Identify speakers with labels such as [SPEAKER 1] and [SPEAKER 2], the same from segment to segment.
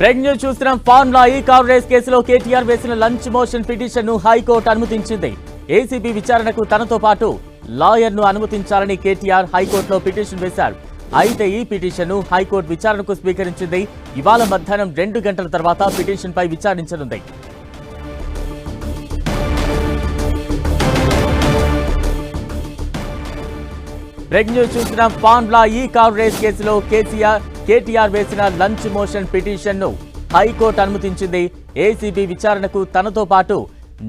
[SPEAKER 1] Break news చూస్తున్నాం. Formula E car race కేసులో కేటీఆర్ వేసిన లంచ్ మోషన్ పిటిషన్ను హైకోర్టు అనుమతించింది. ఏసీబీ విచారణకు తనతో పాటు లాయర్ను అనుమతించాలని కేటీఆర్ హైకోర్టులో పిటిషన్ వేశారు. అయితే ఈ పిటిషన్ను హైకోర్టు విచారణకు స్వీకరించింది. ఇవాళ మధ్యాహ్నం రెండు గంటల తర్వాత పిటిషన్ పై విచారించనుంది. బ్రేక్ న్యూస్ చూస్తున్నాం ఫార్ములా ఈ కార్ రేస్ కేసులో కేసీఆర్ కేటీఆర్ వేసిన లంచ్ మోషన్ పిటిషన్ను హైకోర్టు అనుమతించింది. ఏసీబీ విచారణకు తనతో పాటు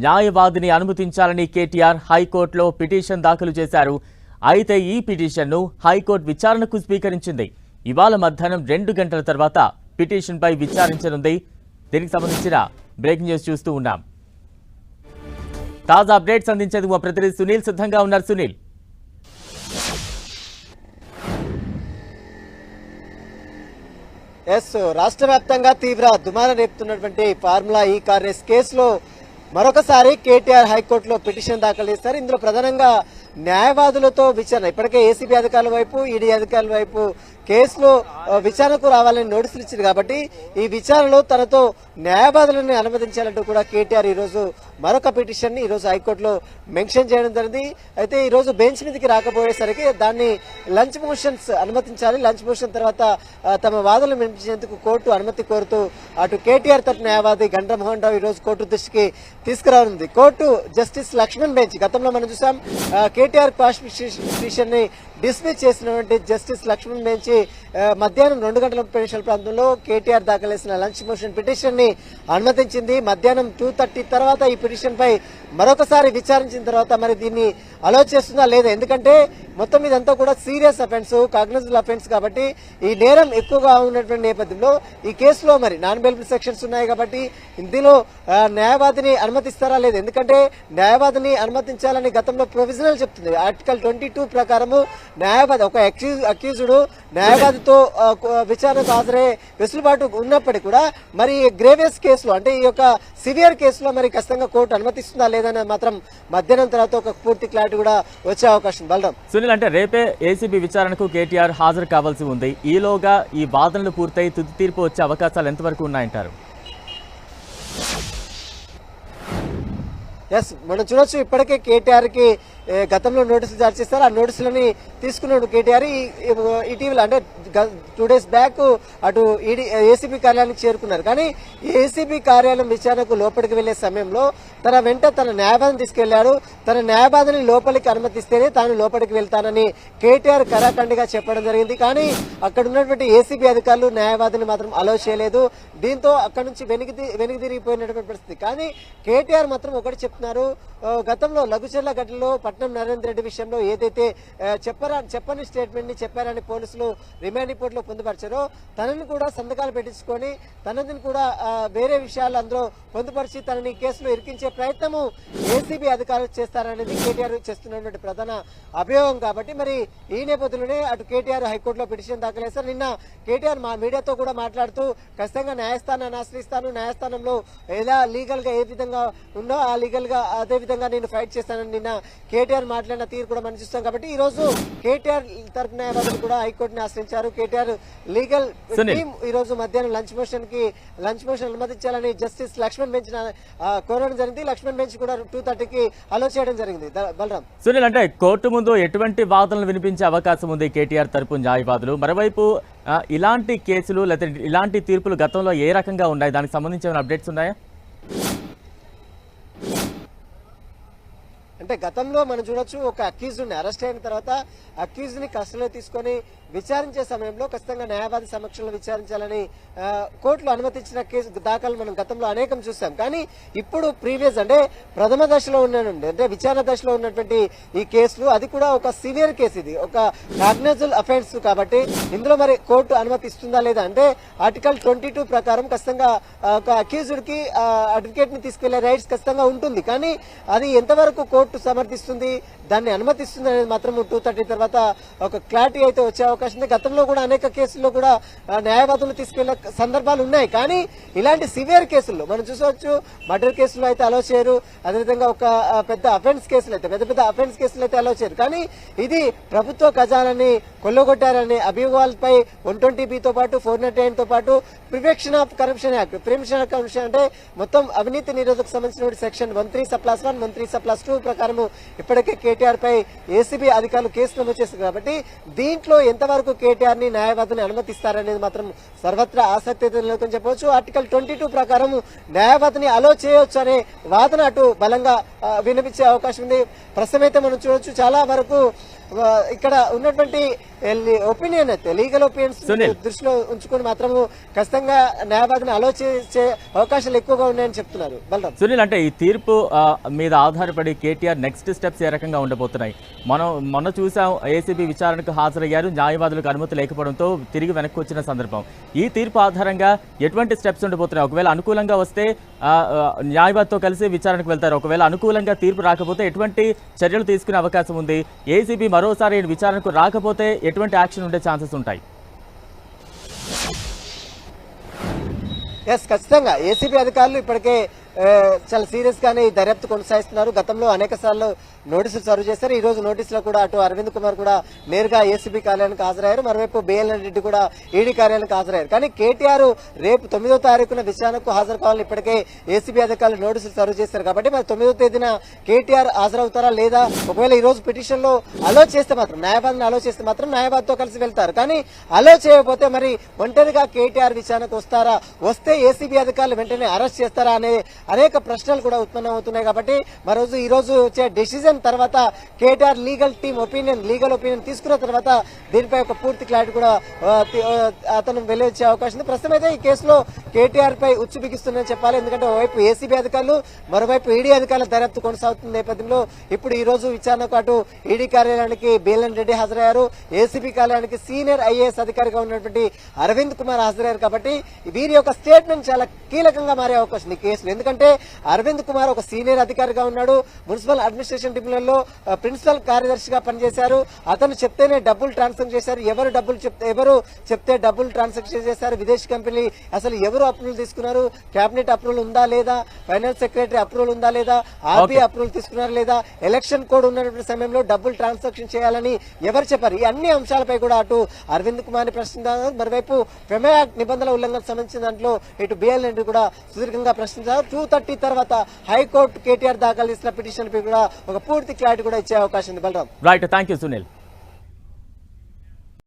[SPEAKER 1] న్యాయవాదిని అనుమతించాలని కేటీఆర్ హైకోర్టులో పిటిషన్ దాఖలు చేశారు. అయితే ఈ పిటిషన్ను హైకోర్టు విచారణకు స్వీకరించింది. ఇవాళ మధ్యాహ్నం రెండు గంటల తర్వాత పిటిషన్పై విచారించనుంది. దీనికి సంబంధించిన బ్రేకింగ్ న్యూస్ చూస్తూ ఉన్నాం. తాజా అప్డేట్స్ అందించేందుకు మా ప్రతినిధి సునీల్. సిద్ధంగా ఉన్నారు సునీల్.
[SPEAKER 2] ఎస్ రాష్ట్ర వ్యాప్తంగా తీవ్ర దుమారం రేపుతున్నటువంటి ఫార్ములా ఈ కార్ రేస్ కేసులో మరొకసారి కేటీఆర్ హైకోర్టులో పిటిషన్ దాఖలు చేశారు. ఇందులో ప్రధానంగా న్యాయవాదులతో విచారణ. ఇప్పటికే ఏసీబీ అధికారుల వైపు ఈడీ అధికారుల వైపు కేసులో విచారణకు రావాలని నోటీసులు ఇచ్చింది కాబట్టి ఈ విచారణలో తనతో న్యాయవాదులను అనుమతించాలంటూ కూడా కేటీఆర్ ఈరోజు మరొక పిటిషన్ని ఈ రోజు హైకోర్టులో మెన్షన్ చేయడం జరిగింది. అయితే ఈరోజు బెంచ్ మీదకి రాకపోయేసరికి దాన్ని లంచ్ మోషన్స్ అనుమతించాలి. లంచ్ మోషన్ తర్వాత తమ వాదనలు వినిపించేందుకు కోర్టు అనుమతి కోరుతూ అటు కేటీఆర్ తరపు న్యాయవాది గండ్ర మోహన్ రావు ఈ రోజు కోర్టు దృష్టికి తీసుకురానుంది. కోర్టు జస్టిస్ లక్ష్మణ్ బెంచ్ గతంలో మనం చూసాం కేటీఆర్ పిటిషన్ని డిస్మిస్ చేసినటువంటి జస్టిస్ లక్ష్మణ్ బెంచ్ మధ్యాహ్నం రెండు గంటల ముప్పై ప్రాంతంలో కేటీఆర్ దాఖలేసిన లంచ్ మోషన్ పిటిషన్ని అనుమతించింది. మధ్యాహ్నం టూ థర్టీ తర్వాత ఈ పిటిషన్ పై మరొకసారి విచారించిన తర్వాత మరి దీన్ని అలో చేస్తుందా లేదా? ఎందుకంటే మొత్తం ఇదంతా కూడా సీరియస్ అఫెన్స్ కాగ్నైజబుల్ అఫెన్స్ కాబట్టి ఈ నేరం ఎక్కువగా ఉన్నటువంటి నేపథ్యంలో ఈ కేసులో మరి నాన్ బెల్బుల్ సెక్షన్స్ ఉన్నాయి కాబట్టి ఇందులో న్యాయవాదిని అనుమతిస్తారా లేదు? ఎందుకంటే న్యాయవాదిని అనుమతించాలని గతంలో ప్రొవిజనల్ చెప్తుంది. ఆర్టికల్ ట్వంటీ టూ ప్రకారము న్యాయవాది ఒక అక్యూజ్ అక్యూజుడు న్యాయవాదితో విచారణకు హాజరే వెసులుబాటు ఉన్నప్పటికీ కూడా మరి గ్రేవియస్ కేసులో అంటే ఈ యొక్క సివియర్ కేసులో మరి ఖచ్చితంగా కోర్టు అనుమతిస్తుందా లేదని మాత్రం మధ్యాహ్నం తర్వాత ఒక పూర్తి క్లారిటీ కూడా వచ్చే అవకాశం బలరాం.
[SPEAKER 1] సునీల్ అంటే రేపే ఏసీబీ విచారణకు కేటీఆర్ హాజరు కావాల్సి ఉంది. ఈలోగా ఈ వాదనలు పూర్తయి తుది తీర్పు వచ్చే అవకాశాలు ఎంతవరకు ఉన్నాయంటారు?
[SPEAKER 2] ఎస్ మనం చూడొచ్చు ఇప్పటికే కేటీఆర్కి ఏ, గతంలో నోటీసులు జారీ చేస్తారు. ఆ నోటీసులని తీసుకున్నాడు కేటీఆర్. ఇటీవల అంటే టూ డేస్ బ్యాక్ అటు ఈడీ ఏసీబీ కార్యాలయానికి చేరుకున్నారు. కానీ ఏసీబీ కార్యాలయం విచారణకు లోపలికి వెళ్ళే సమయంలో తన వెంట తన న్యాయవాదం తీసుకెళ్ళాడు. తన న్యాయవాదిని లోపలికి అనుమతిస్తేనే తాను లోపలికి వెళ్తానని కేటీఆర్ కరాఖండిగా చెప్పడం జరిగింది. కానీ అక్కడ ఉన్నటువంటి ఏసీబీ అధికారులు న్యాయవాదిని మాత్రం అలో చేయలేదు. దీంతో అక్కడ నుంచి వెనుక వెనుక తిరిగిపోయినటువంటి పరిస్థితి. కానీ కేటీఆర్ మాత్రం ఒకటి చెప్తున్నారు. గతంలో లఘుచర్ల ఘటనలో పట్నం నరేంద్ర రెడ్డి విషయంలో ఏదైతే చెప్పరా చెప్పని స్టేట్మెంట్ని చెప్పారని పోలీసులు రిమాండ్ రిపోర్ట్లో పొందుపరిచారో తనని కూడా సంతకాలు పెట్టించుకొని తనని కూడా వేరే విషయాలు అందులో పొందుపరిచి తనని కేసులో ఇరికించే ప్రయత్నము ఏసీబీ అధికారులు చేస్తారనేది కేటీఆర్ చేస్తున్నటువంటి ప్రధాన అభియోగం కాబట్టి మరి ఈ నేపథ్యంలోనే అటు కేటీఆర్ హైకోర్టులో పిటిషన్ దాఖలు చేశారు నిన్న కేటీఆర్ మా మీడియాతో కూడా మాట్లాడుతూ ఖచ్చితంగా న్యాయస్థానాన్ని ఆశ్రయిస్తాను. న్యాయస్థానంలో ఎలా లీగల్గా ఏ విధంగా ఉందో ఆ లీగల్గా అదే విధంగా నేను ఫైట్ చేస్తానని నిన్న కేటీఆర్ మాట్లాడిన తీరు కూడా మనం చూస్తాం కాబట్టి ఈ రోజు కేటీఆర్ తరపు న్యాయవాదులు కూడా హైకోర్టుని ఆశ్రయించారు. కేటీఆర్ లీగల్
[SPEAKER 1] సునీల్.
[SPEAKER 2] టీం ఈ రోజు మధ్యాహ్నం లంచ్ మోషన్కి లంచ్ మోషన్ అనుమతించాలని జస్టిస్ లక్ష్మణ్ బెంచ్ కోరడం జరిగింది. లక్ష్మణ్ బెంచ్ కూడా టూ థర్టీకి అలో చేయడం జరిగింది. బలరాం.
[SPEAKER 1] సునీల్ అంటే కోర్టు ముందు ఎటువంటి వాదనలు వినిపించే అవకాశం ఉంది కేటీఆర్ తరపు న్యాయవాదులు? మరోవైపు ఇలాంటి కేసులు లేకపోతే ఇలాంటి తీర్పులు గతంలో ఏ రకంగా ఉన్నాయి? దానికి సంబంధించి ఏమైనా అప్డేట్స్ ఉన్నాయా?
[SPEAKER 2] అంటే గతంలో మనం చూడొచ్చు ఒక అక్యూజ్ని అరెస్ట్ అయిన తర్వాత అక్యూజ్ని కస్టడీలో తీసుకొని విచారించే సమయంలో ఖచ్చితంగా న్యాయవాది సమక్షంలో విచారించాలని కోర్టులో అనుమతించిన కేసు దాఖలు మనం గతంలో అనేకం చూసాం కానీ ఇప్పుడు ప్రీవియస్ అంటే ప్రథమ దశలో ఉన్న అంటే విచారణ దశలో ఉన్నటువంటి ఈ కేసులు అది కూడా ఒక సివియర్ కేసు ఇది. ఒక కాగ్నైజల్ అఫెన్స్ కాబట్టి ఇందులో మరి కోర్టు అనుమతిస్తుందా లేదా అంటే ఆర్టికల్ ట్వంటీ టూ ప్రకారం ఖచ్చితంగా ఒక అక్యూజ్డ్కి అడ్వకేట్ని తీసుకెళ్ళే రైట్స్ ఖచ్చితంగా ఉంటుంది. కానీ అది ఎంతవరకు కోర్టు సమర్థిస్తుంది దాన్ని అనుమతిస్తుంది అనేది మాత్రం టూ థర్టీ తర్వాత ఒక క్లారిటీ అయితే వచ్చే అవకాశం ఉంది. గతంలో కూడా అనేక కేసుల్లో కూడా న్యాయవాదులు తీసుకెళ్ళే సందర్భాలు ఉన్నాయి. కానీ ఇలాంటి సివియర్ కేసుల్లో మనం చూసవచ్చు మర్డర్ కేసులు అయితే అలో చేయరు. అదేవిధంగా ఒక పెద్ద అఫెన్స్ కేసులు అయితే పెద్ద పెద్ద అఫెన్స్ కేసులు అయితే అలో చేయరు. కానీ ఇది ప్రభుత్వ ఖజానాన్ని కొల్లగొట్టారని అభియోగాలపై వన్ ట్వంటీ బితో పాటు ఫోర్ నాట్తో పాటు prevention of corruption act prevention of corruption అంటే మొత్తం అవినీతి నిరోధక సంబంధించిన section one three sub plus one one three sub plus two ప్రకారం ఇప్పటికే కేటీఆర్ పై ఏసీబీ అధికారులు కేసు నమోదు చేశారు. కాబట్టి దీంట్లో ఎంత కేటీఆర్ని న్యాయవాదిని అనుమతిస్తారనేది మాత్రం సర్వత్రా ఆసక్తి అయితే చెప్పవచ్చు. ఆర్టికల్ ట్వంటీ టూ ప్రకారం న్యాయవాదిని అలో చేయొచ్చు అనే వాదన అటు బలంగా వినిపించే అవకాశం ఉంది. ప్రస్తుతం అయితే మనం చూడొచ్చు చాలా వరకు ఇక్కడ ఉన్నటువంటి ఒపీనియన్ అయితే లీగల్ ఒపీనియన్స్
[SPEAKER 1] సునీల్.
[SPEAKER 2] దృష్టిలో ఉంచుకొని మాత్రము ఖచ్చితంగా న్యాయవాదిని అలో చేసే అవకాశాలు ఎక్కువగా ఉన్నాయని చెప్తున్నారు. బలరాం
[SPEAKER 1] సునీల్ అంటే ఈ తీర్పు మీద ఆధారపడి కేటీఆర్ నెక్స్ట్ స్టెప్స్ ఏ రకంగా ఉండబోతున్నాయి? మనం మొన్న చూసాం ఏసీబీ విచారణకు హాజరయ్యారు న్యాయవాదులకు అనుమతి లేకపోవడంతో తిరిగి వెనక్కి వచ్చిన సందర్భం. ఈ తీర్పు ఆధారంగా ఎటువంటి స్టెప్స్ ఉండబోతున్నాయి? ఒకవేళ అనుకూలంగా వస్తే న్యాయవాదితో కలిసి విచారణకు వెళ్తారు. ఒకవేళ అనుకూలంగా తీర్పు రాకపోతే ఎటువంటి చర్యలు తీసుకునే అవకాశం ఉంది? ఏసీబీ మరోసారి ఈ విచారణకు రాకపోతే ఎటువంటి యాక్షన్ ఉండే ఛాన్సెస్ ఉంటాయి?
[SPEAKER 2] ఎస్ ఖచ్చితంగా. ఏసీబీ అధికారులు ఇప్పటికే చాలా సీరియస్ గానే ఈ దర్యాప్తు కొనసాగిస్తున్నారు. గతంలో అనేక సార్లు నోటీసులు సర్వ్ చేశారు. ఈ రోజు నోటీసులో కూడా అటు అరవింద్ కుమార్ కూడా నేరుగా ఏసీబీ కార్యాలయానికి హాజరయ్యారు. మరోవైపు బిఎల్ఎన్ రెడ్డి కూడా ఈడీ కార్యాలయానికి హాజరయ్యారు. కానీ కేటీఆర్ రేపు తొమ్మిదో తారీఖున విచారణకు హాజరు కావాలని ఇప్పటికే ఏసీబీ అధికారులు నోటీసులు సర్వ్ చేశారు. కాబట్టి మరి తొమ్మిదో తేదీన కేటీఆర్ హాజరవుతారా లేదా? ఒకవేళ ఈ రోజు పిటిషన్లో అలో చేస్తే మాత్రం న్యాయవాదిని అలో చేస్తే మాత్రం న్యాయవాదితో కలిసి వెళ్తారు. కానీ అలో చేయకపోతే మరి ఒంటరిగా కేటీఆర్ విచారణకు వస్తారా? వస్తే ఏసీబీ అధికారులు వెంటనే అరెస్ట్ చేస్తారా అనే అనేక ప్రశ్నలు కూడా ఉత్పన్నం అవుతున్నాయి కాబట్టి మరోజు ఈరోజు వచ్చే డెసిజన్ తర్వాత KTR legal team opinion legal opinion తీసుకున్న తర్వాత దీనిపై ఒక పూర్తి క్లారిటీ కూడా అతను వెలువచ్చే అవకాశం ఉంది. ప్రస్తుతం అయితే ఈ కేసులో కేటీఆర్ పై ఉచ్చు బిగిస్తుందని చెప్పాలి. ఎందుకంటే ఒకవైపు ఏసీబీ అధికారులు మరోవైపు ఈడీ అధికారుల దర్యాప్తు కొనసాగుతున్న నేపథ్యంలో ఇప్పుడు ఈ రోజు విచారణకు అటు ఈడీ కార్యాలయానికి బేలన్ రెడ్డి హాజరయ్యారు. ఏసీబీ కార్యాలయానికి సీనియర్ ఐఏఎస్ అధికారిగా ఉన్నటువంటి అరవింద్ కుమార్ హాజరయ్యారు కాబట్టి వీరి యొక్క స్టేట్మెంట్ చాలా కీలకంగా మారే అవకాశం ఈ కేసులు. ఎందుకంటే అరవింద్ కుమార్ ఒక సీనియర్ అధికారిగా ఉన్నాడు. మున్సిపల్ అడ్మినిస్ట్రేషన్ ట్రిబ్యునల్లో ప్రిన్సిపల్ కార్యదర్శిగా పనిచేశారు. అతను చెప్తేనే డబ్బులు ట్రాన్సాక్షన్ చేశారు. ఎవరు డబ్బులు చెప్తే ఎవరు చెప్తే డబ్బులు ట్రాన్సాక్షన్ చేశారు విదేశీ కంపెనీ అసలు ఎవరు అప్రూవల్ తీసుకున్నారు? కేబినెట్ అప్రూవల్ ఉందా లేదా? ఫైనాన్స్ సెక్రటరీ అప్రూవల్ ఉందా లేదా? ఆర్బీఐ అప్రూవల్ తీసుకున్నారా లేదా? ఎలక్షన్ కోడ్ ఉన్నటువంటి సమయంలో డబ్బులు ట్రాన్సాక్షన్ చేయాలని ఎవరు చెప్పారు? ఈ అన్ని అంశాలపై కూడా అటు అరవింద్ కుమార్ని ప్రశ్నించారు. మరోవైపు ప్రమేయ యాక్ట్ నిబంధనల ఉల్లంఘన సంబంధించిన దాంట్లో ఇటు బిఎల్ రెడ్డి కూడా సుదీర్ఘంగా ప్రశ్నించారు. టూ థర్టీ తర్వాత హైకోర్టు కేటీఆర్ దాఖలు చేసిన పిటిషన్ పై కూడా ఒక పూర్తి క్లారిటీ కూడా ఇచ్చే అవకాశం ఉంది. Balaram.
[SPEAKER 1] Right thank you Sunil.